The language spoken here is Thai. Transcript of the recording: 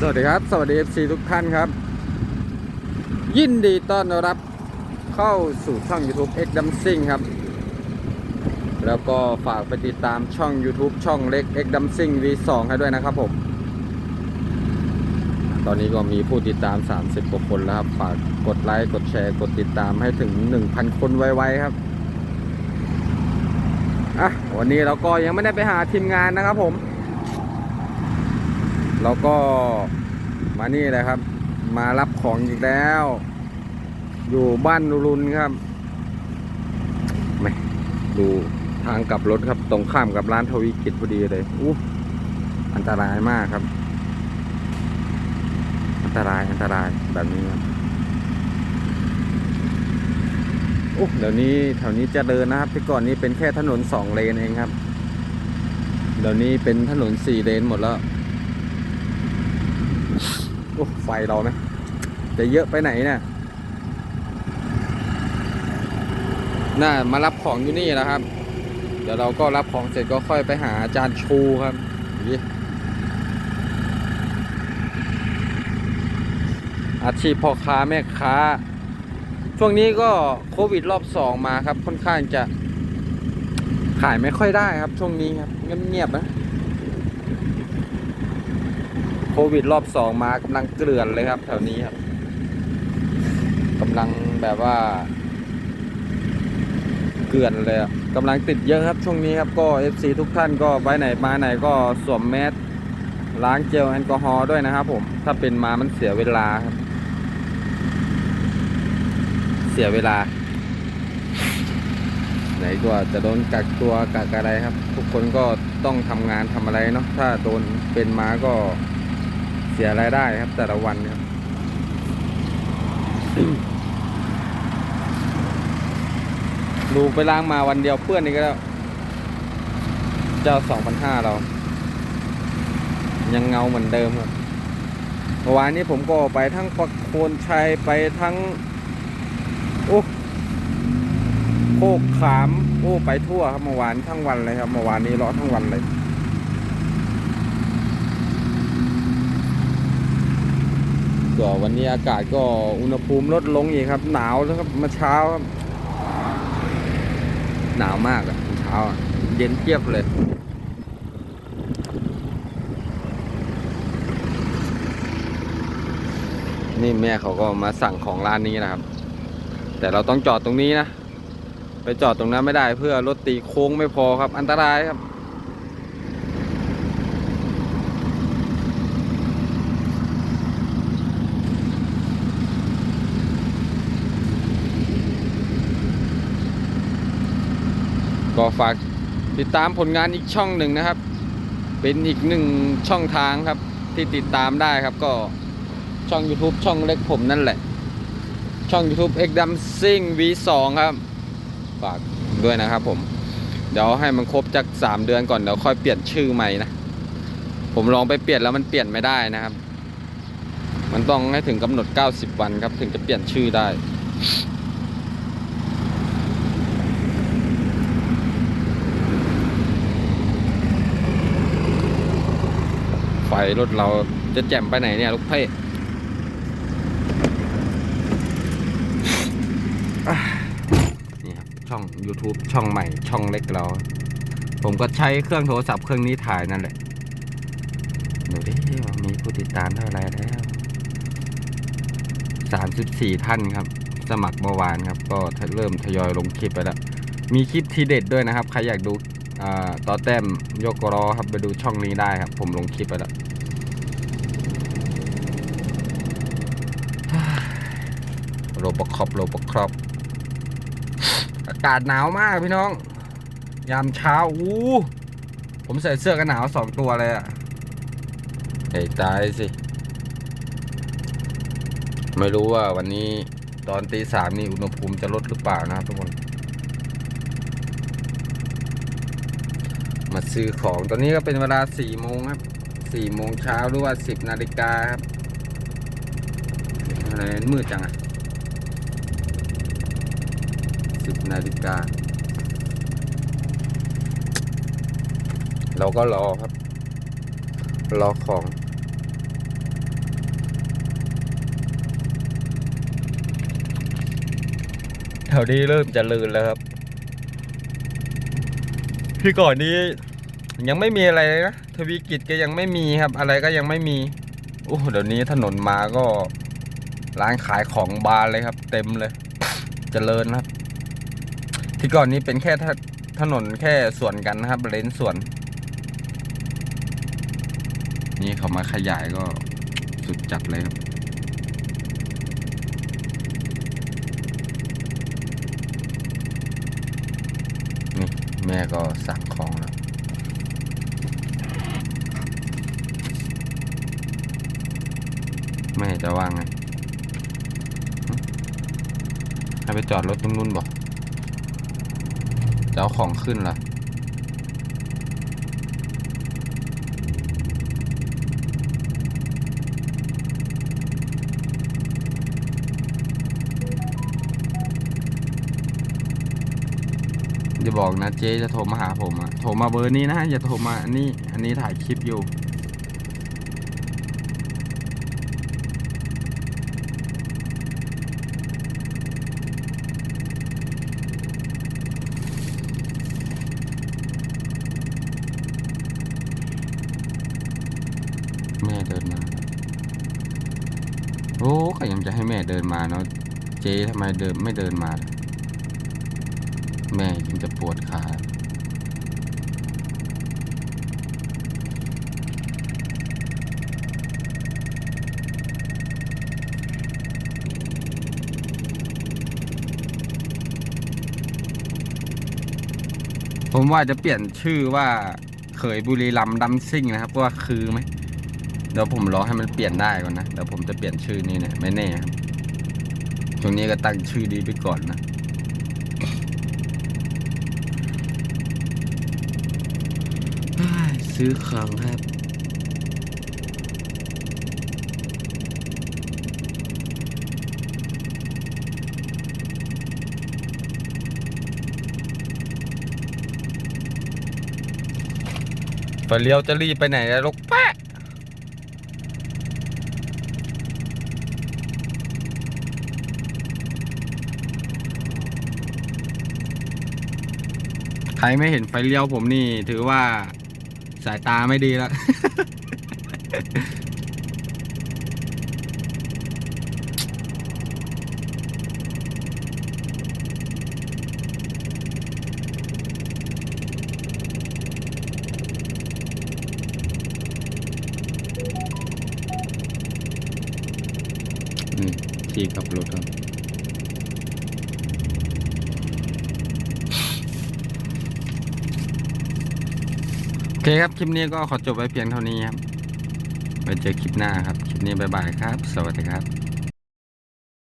สวัสดีครับ สวัสดี FC ทุกท่านครับ ยินดีต้อนรับเข้าสู่ช่อง YouTube X d u m s i n g ครับ แล้วก็ฝากไปติดตามช่อง YouTube ช่องเล็ก X d u m s i n g V2 ให้ด้วยนะครับผม ตอนนี้ก็มีผู้ติดตาม 30กว่าคนแล้วครับ ฝากกดไลค์ กดแชร์ กดติดตามให้ถึง 1,000 คนไวๆครับอะวันนี้เราก็ยังไม่ได้ไปหาทีมงานนะครับผม เราก็มานี่เลยครับ มารับของอีกแล้ว อยู่บ้านรุนครับไม่ดูทางกลับรถครับ ตรงข้ามกับร้านทวีกิจพอดีเลยอู้อันตรายมากครับ อันตรายอันตรายแบบนี้ครับโอ้เดี๋ยวนี้แถวนี้จะเดินนะครับที่ก่อนนี้เป็นแค่ถนนสองเลนเองครับ เดี๋ยวนี้เป็นถนนสี่เลนหมดแล้ว โอ้ไฟเราไหมจะเยอะไปไหนนี่ยน่ามารับของอยู่นี่แล้วครับ เดี๋ยวเราก็รับของเสร็จก็ค่อยไปหาอาจารย์ชูครับอาชีพพ่อค้าแม่ค้า ช่วงนี้ก็โควิดรอบสองมาครับ ค่อนข้างจะขายไม่ค่อยได้ครับ ช่วงนี้ครับเงียบๆนะ โควิดรอบสองมากำลังเกลื่อนเลยครับ แถวนี้ครับกำลังแบบว่า เกลื่อนเลยกำลังติดเยอะครับช่วงนี้ครับก็ FC ทุกท่านก็ไปไหนมาไหนก็สวมแมสล้างเจลแอลกอฮอล์ด้วยนะครับผม ถ้าเป็นมามันเสียเวลาครับ เสียเวลา ไหนก็จะโดนกักตัวกักอะไรครับ ทุกคนก็ต้องทำงานทำอะไรเนาะถ้าโดนเป็นมาก็ เสียรายได้ครับ แต่ละวันครับดูไปล้างมาวันเดียวเพื่อนนี่ก็แล้วเจ้าสองพันห้าเรา ยังเงาเหมือนเดิมครับเมื่อวานนี้ผมก็ไปทั้งปักโคนชัยไปทั้งโอ้โคกขาม โอ้ไปทั่วครับเมื่อวานทั้งวันเลยครับเมื่อวานนี้รอทั้งวันเลย ก็วันนี้อากาศก็อุณหภูมิลดลงอีกครับ หนาวแล้วครับมื่อเช้าครับ หนาวมากอะเช้าเย็นเจี๊ยบเลยนี่แม่เขาก็มาสั่งของร้านนี้นะครับ แต่เราต้องจอดตรงนี้นะ ไปจอดตรงนั้นไม่ได้เพื่อรถตีโค้งไม่พอครับ อันตรายครับ ก็ฝากติดตามผลงานอีกช่องหนึ่งนะครับ เป็นอีกหนึ่งช่องทางครับที่ติดตามได้ครับก็ช่อง YouTube ช่องเล็กผมนั่นแหละ ช่อง YouTube X d u m s i n g V2 ครับ ฝากด้วยนะครับผม เดี๋ยวให้มันครบจากสามเดือนก่อน เดี๋ยวค่อยเปลี่ยนชื่อใหม่นะ ผมลองไปเปลี่ยนแล้วมันเปลี่ยนไม่ได้นะครับ มันต้องให้ถึงกำหนด 90 วันครับ ถึงจะเปลี่ยนชื่อได้ รถเราจะแจ่มไปไหนเนี่ยลูกเพ่นี่ครับช่อง YouTube ช่องใหม่ช่องเล็กเรา ผมก็ใช้เครื่องโทรศัพท์เครื่องนี้ถ่ายนั่นแหละดูดิว่ามีผู้ติดตามเท่าไหรแล้วสามสิบสี่ท่านครับ สมัครเมื่อวานครับ ก็เริ่มทยอยลงคลิปไปแล้ว มีคลิปทีเด็ดด้วยนะครับ ใครอยากดูต่อแต้มยกกรอครับไปดูช่องนี้ได้ครับ ผมลงคลิปไปแล้ว โรบคอปโรบครอปอากาศหนาวมากพี่น้อง ยามเช้าอู้ผมใส่เสื้อกันหนาวสองตัวเลยอะไอ้ตายสิ ไม่รู้ว่าวันนี้ตอนตีสามนี่อุณหภูมิจะลดหรือเปล่านะทุกคน มาซื้อของตอนนี้ก็เป็นเวลาสี่โมงครับสี่โมงเช้าหรือว่าสิบนาฬิกาครับอะไรมืดจังอะ 10นาฬิกา เราก็รอครับ รอของแถวนี้เริ่มจะลืนแล้วครับ ที่ก่อนนี้ ยังไม่มีอะไรนะทวีกิจก็ยังไม่มีครับ อะไรก็ยังไม่มีโอ้เดี๋ยวนี้ถนนมาก็ร้านขายของบานเลยครับ เต็มเลยจเจริญครับ ที่ก่อนนี้เป็นแค่ถนนแค่ส่วนกันนะครับ เลนส่วน นี่เขามาขยายก็สุดจัดเลยครับนี่แม่ก็สั่งของแล้วแม่จะว่างไงให้ไปจอดรถตรงนู้นบอก จะเอาของขึ้นล่ะอย่าบอกนะเจ๊จะโทรมาหาผมอะโทรมาเบอร์นี้นะ อย่าโทรมาอันนี้ อันนี้ถ่ายคลิปอยู่ แม่เดินมา โอ้ก็ยังจะให้แม่เดินมาเนาะ เจ๊ทำไมเดินไม่เดินมา แม่ยังจะปวดขาผมว่าจะเปลี่ยนชื่อว่าเขยบุรีรัมดัมซิ่งนะครับว่าคือไหม เดี๋ยวผมรอให้มันเปลี่ยนได้ก่อนนะเดี๋ยวผมจะเปลี่ยนชื่อนี้เนี่ยไม่แน่ครับช่วงนี้ก็ตั้งชื่อดีไปก่อนนะซื้อของครับไปเลี้ยวจะรีบไปไหนอะลูกแปะ ครไม่เห็นไฟเลี้ยวผมนี่ ถือว่าสายตาไม่ดีแล้ว นี่ที่ขับรถครับ เคครับ คลิปนี้ก็ขอจบไว้เพียงเท่านี้ครับไว้เจอคลิปหน้าครับ คลิปนี้บายบายครับ สวัสดีครับ